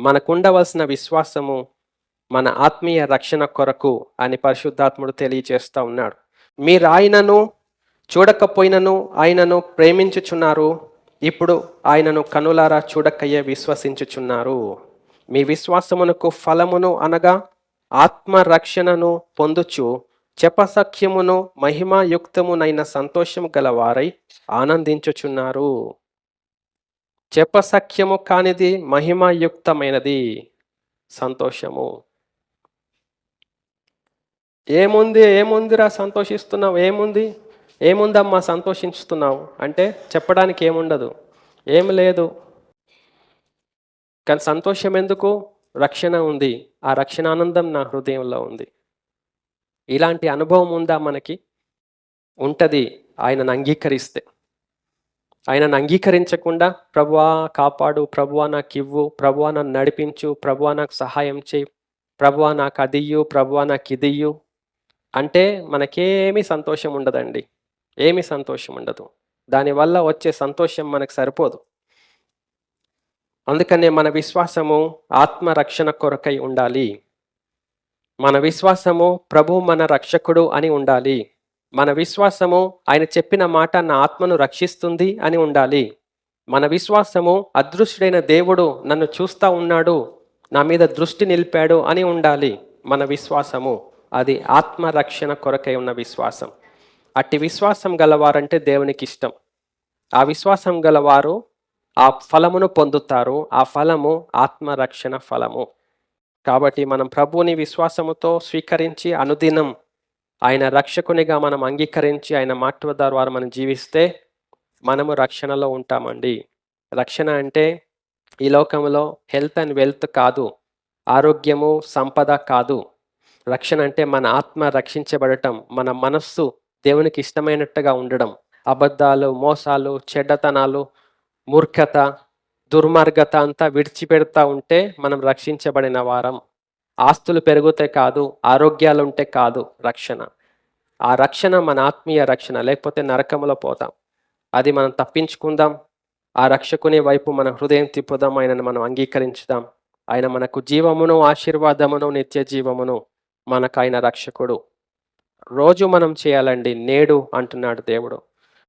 మనకుండవలసిన విశ్వాసము మన ఆత్మీయ రక్షణ కొరకు అని పరిశుద్ధాత్ముడు తెలియచేస్తూ ఉన్నాడు. మీరు ఆయనను చూడకపోయినను ఆయనను ప్రేమించుచున్నారు ఇప్పుడు ఆయనను కనులారా చూడకయ్యే విశ్వసించుచున్నారు. మీ విశ్వాసమునకు ఫలమును అనగా ఆత్మరక్షణను పొందుచు చెప్పసఖ్యమును మహిమాయుక్తమునైన సంతోషము గలవారై ఆనందించుచున్నారు. చెప్పసఖ్యము కానిది మహిమయుక్తమైనది. సంతోషము. ఏముంది ఏముందిరా సంతోషిస్తున్నావు? ఏముంది? ఏముందమ్మా సంతోషిస్తున్నావు? అంటే చెప్పడానికి ఏముండదు. ఏం లేదు. కానీ సంతోషం ఎందుకు? రక్షణ ఉంది. ఆ రక్షణ ఆనందం నా హృదయంలో ఉంది. ఇలాంటి అనుభవం ఉందా మనకి? ఉంటుంది. ఆయనను అంగీకరిస్తే. ఆయనను అంగీకరించకుండా ప్రభువా కాపాడు ప్రభువా నాకు ఇవ్వు ప్రభువా నన్ను నడిపించు ప్రభువా నాకు సహాయం చేయి ప్రభువా నాకు అదియ్యు ప్రభువా నాకు ఇదియ్యు అంటే మనకేమీ సంతోషం ఉండదండి. ఏమీ సంతోషం ఉండదు. దానివల్ల వచ్చే సంతోషం మనకు సరిపోదు. అందుకనే మన విశ్వాసము ఆత్మరక్షణ కొరకై ఉండాలి. మన విశ్వాసము ప్రభు మన రక్షకుడు అని ఉండాలి. మన విశ్వాసము ఆయన చెప్పిన మాట నా ఆత్మను రక్షిస్తుంది అని ఉండాలి. మన విశ్వాసము అదృశ్యుడైన దేవుడు నన్ను చూస్తా ఉన్నాడు నా మీద దృష్టి నిలిపాడు అని ఉండాలి మన విశ్వాసము. అది ఆత్మరక్షణ కొరకై ఉన్న విశ్వాసం. అట్టి విశ్వాసం గలవారంటే దేవునికి ఇష్టం. ఆ విశ్వాసం గలవారు ఆ ఫలమును పొందుతారు. ఆ ఫలము ఆత్మరక్షణ ఫలము. కాబట్టి మనం ప్రభువుని విశ్వాసముతో స్వీకరించి అనుదినం ఆయన రక్షకునిగా మనం అంగీకరించి ఆయన మాట ద్వారా మనం జీవిస్తే మనము రక్షణలో ఉంటామండి. రక్షణ అంటే ఈ లోకంలో హెల్త్ అండ్ వెల్త్ కాదు ఆరోగ్యము సంపద కాదు. రక్షణ అంటే మన ఆత్మ రక్షించబడటం మన మనస్సు దేవునికి ఇష్టమైనట్టుగా ఉండడం. అబద్ధాలు మోసాలు చెడ్డతనాలు మూర్ఖత దుర్మార్గత అంతా విడిచిపెడతా ఉంటే మనం రక్షించబడిన వారం. ఆస్తులు పెరిగితే కాదు ఆరోగ్యాలు ఉంటే కాదు రక్షణ. ఆ రక్షణ మన ఆత్మీయ రక్షణ లేకపోతే నరకంలో పోతాం. అది మనం తప్పించుకుందాం. ఆ రక్షకుని వైపు మన హృదయం తిప్పుదాం. ఆయనను మనం అంగీకరించుదాం. ఆయన మనకు జీవమును ఆశీర్వాదమును నిత్య జీవమును మనకు ఆయన రక్షకుడు. రోజు మనం చేయాలండి నేడు అంటున్నాడు దేవుడు.